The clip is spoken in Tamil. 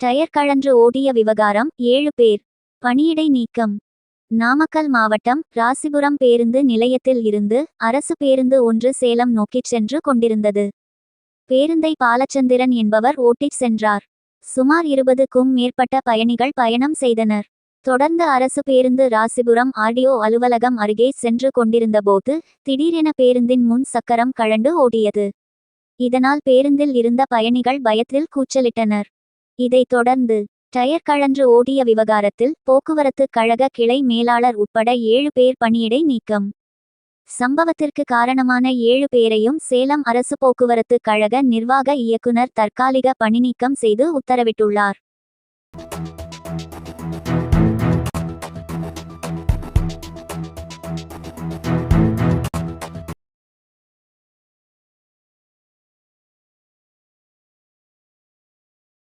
டயர் கழன்று ஓடிய விவகாரம் ஏழு பேர். பணியிடை நீக்கம். நாமக்கல் மாவட்டம் ராசிபுரம் பேருந்து நிலையத்தில் இருந்து அரசு பேருந்து ஒன்று சேலம் நோக்கிச் சென்று கொண்டிருந்தது. பேருந்தை பாலச்சந்திரன் என்பவர் ஓட்டிச் சென்றார். சுமார் இருபதுக்கும் மேற்பட்ட பயணிகள் பயணம் செய்தனர். தொடர்ந்து அரசு பேருந்து ராசிபுரம் ஆர்டிஓ அலுவலகம் அருகே சென்று கொண்டிருந்தபோது திடீரென பேருந்தின் முன் சக்கரம் கழண்டு ஓடியது. இதனால் பேருந்தில் இருந்த பயணிகள் பயத்தில் கூச்சலிட்டனர். இதைத் தொடர்ந்து டயர் கழன்று ஓடிய விவகாரத்தில் போக்குவரத்து கழக கிளை மேலாளர் உட்பட ஏழு பேர் பணியிடை நீக்கம். சம்பவத்திற்கு காரணமான ஏழு பேரையும் சேலம் அரசு போக்குவரத்து கழக நிர்வாக இயக்குனர் தற்காலிக பணிநீக்கம் செய்து உத்தரவிட்டுள்ளார்.